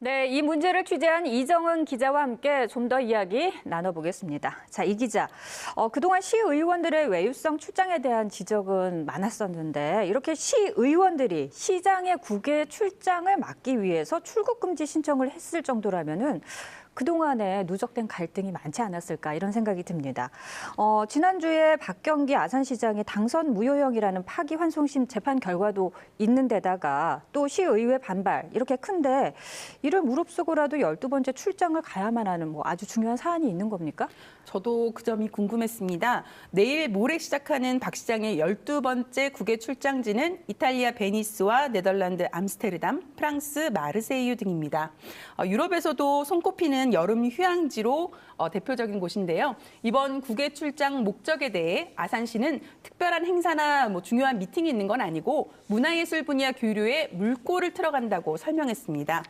네, 이 문제를 취재한 이정은 기자와 함께 좀 더 이야기 나눠보겠습니다. 자, 이 기자. 어, 그동안 시의원들의 외유성 출장에 대한 지적은 많았었는데 이렇게 시의원들이 시장의 국외 출장을 막기 위해서 출국 금지 신청을 했을 정도라면은 그동안에 누적된 갈등이 많지 않았을까 이런 생각이 듭니다. 어, 지난주에 박경기 아산시장이 당선 무효형이라는 파기환송심 재판 결과도 있는 데다가 또 시의회 반발 이렇게 큰데 이를 무릅쓰고라도 열두 번째 출장을 가야만 하는 뭐 아주 중요한 사안이 있는 겁니까? 저도 그 점이 궁금했습니다. 내일 모레 시작하는 박 시장의 12번째 국외 출장지는 이탈리아 베니스와 네덜란드 암스테르담, 프랑스 마르세유 등입니다. 어, 유럽에서도 손꼽히는 여름 휴양지로 어, 대표적인 곳인데요. 이번 국외 출장 목적에 대해 아산시는 특별한 행사나 뭐 중요한 미팅이 있는 건 아니고 문화예술 분야 교류에 물꼬를 틀어간다고 설명했습니다.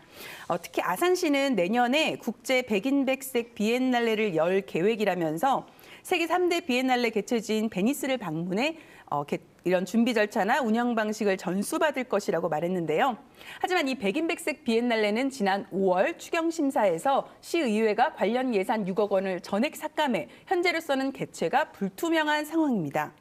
어, 특히 아산시는 내년에 국제 백인백색 비엔날레를 열 계획이라면서 세계 3대 비엔날레 개최지인 베니스를 방문해 어, 개- 이런 준비 절차나 운영 방식을 전수받을 것이라고 말했는데요. 하지만 이 백인백색 비엔날레는 지난 5월 추경 심사에서 시의회가 관련 예산 6억 원을 전액 삭감해 현재로서는 개최가 불투명한 상황입니다.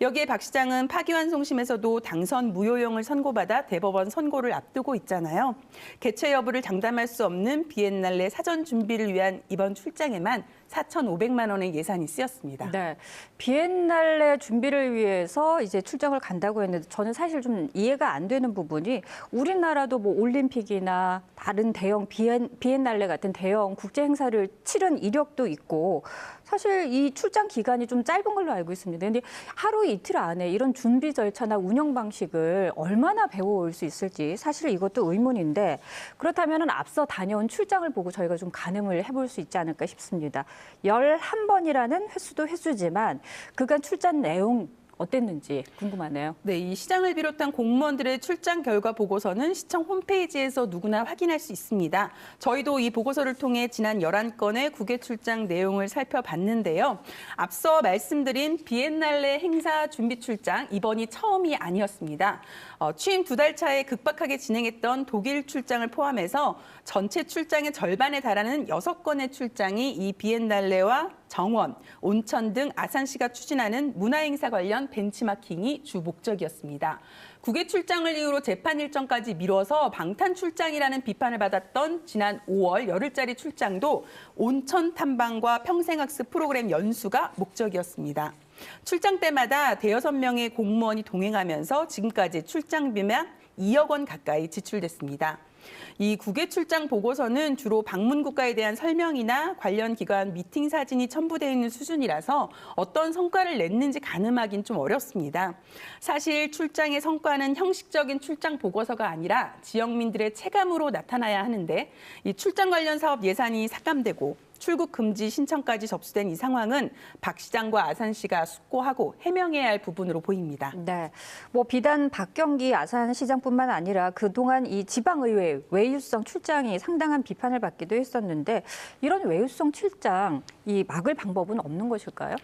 여기에 박 시장은 파기환송심에서도 당선 무효형을 선고받아 대법원 선고를 앞두고 있잖아요. 개최 여부를 장담할 수 없는 비엔날레 사전 준비를 위한 이번 출장에만 4,500만 원의 예산이 쓰였습니다. 네. 비엔날레 준비를 위해서 이제 출장을 간다고 했는데 저는 사실 좀 이해가 안 되는 부분이 우리나라도 뭐 올림픽이나 다른 대형 비엔, 비엔날레 같은 대형 국제 행사를 치른 이력도 있고 사실 이 출장 기간이 좀 짧은 걸로 알고 있습니다. 근데 하루 이틀 안에 이런 준비 절차나 운영 방식을 얼마나 배워올 수 있을지 사실 이것도 의문인데 그렇다면 앞서 다녀온 출장을 보고 저희가 좀 가늠을 해볼 수 있지 않을까 싶습니다. 11번이라는 횟수도 횟수지만 그간 출장 내용 어땠는지 궁금하네요. 네, 이 시장을 비롯한 공무원들의 출장 결과 보고서는 시청 홈페이지에서 누구나 확인할 수 있습니다. 저희도 이 보고서를 통해 지난 11건의 국외 출장 내용을 살펴봤는데요. 앞서 말씀드린 비엔날레 행사 준비 출장 이번이 처음이 아니었습니다. 어, 취임 두 달 차에 급박하게 진행했던 독일 출장을 포함해서 전체 출장의 절반에 달하는 여섯 건의 출장이 이 비엔날레와 정원, 온천 등 아산시가 추진하는 문화행사 관련 벤치마킹이 주 목적이었습니다. 국외 출장을 이유로 재판 일정까지 미뤄서 방탄 출장이라는 비판을 받았던 지난 5월 열흘짜리 출장도 온천 탐방과 평생학습 프로그램 연수가 목적이었습니다. 출장 때마다 대여섯 명의 공무원이 동행하면서 지금까지 출장비만 2억 원 가까이 지출됐습니다. 이 국외 출장 보고서는 주로 방문 국가에 대한 설명이나 관련 기관 미팅 사진이 첨부되어 있는 수준이라서 어떤 성과를 냈는지 가늠하기는 좀 어렵습니다. 사실 출장의 성과는 형식적인 출장 보고서가 아니라 지역민들의 체감으로 나타나야 하는데 이 출장 관련 사업 예산이 삭감되고 출국 금지 신청까지 접수된 이 상황은 박 시장과 아산 시가 숙고하고 해명해야 할 부분으로 보입니다. 네. 뭐 비단 박경기 아산 시장뿐만 아니라 그동안 이 지방의회 외유성 출장이 상당한 비판을 받기도 했었는데 이런 외유성 출장 이 막을 방법은 없는 것일까요?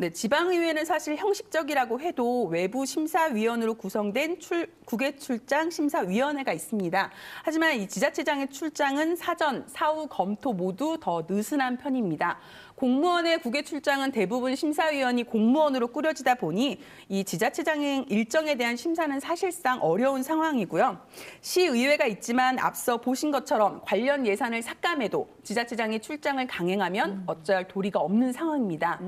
네, 지방의회는 사실 형식적이라고 해도 외부 심사위원으로 구성된 출, 국외 출장 심사위원회가 있습니다. 하지만 이 지자체장의 출장은 사전, 사후 검토 모두 더 느슨한 편입니다. 공무원의 국외 출장은 대부분 심사위원이 공무원으로 꾸려지다 보니 이 지자체장의 일정에 대한 심사는 사실상 어려운 상황이고요. 시의회가 있지만 앞서 보신 것처럼 관련 예산을 삭감해도 지자체장이 출장을 강행하면 어찌할 도리가 없는 상황입니다.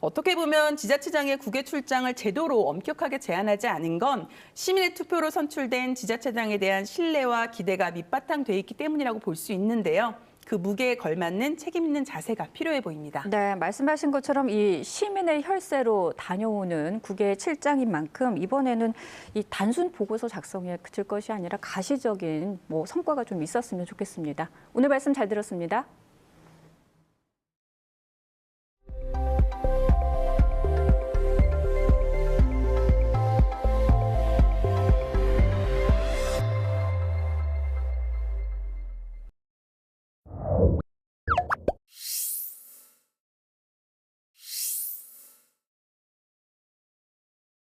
어떻게 보면 지자체장의 국외 출장을 제도로 엄격하게 제한하지 않은 건 시민의 투표로 선출된 지자체장에 대한 신뢰와 기대가 밑바탕 돼 있기 때문이라고 볼 수 있는데요. 그 무게에 걸맞는 책임 있는 자세가 필요해 보입니다. 네, 말씀하신 것처럼 이 시민의 혈세로 다녀오는 국외 출장인 만큼 이번에는 이 단순 보고서 작성에 그칠 것이 아니라 가시적인 뭐 성과가 좀 있었으면 좋겠습니다. 오늘 말씀 잘 들었습니다.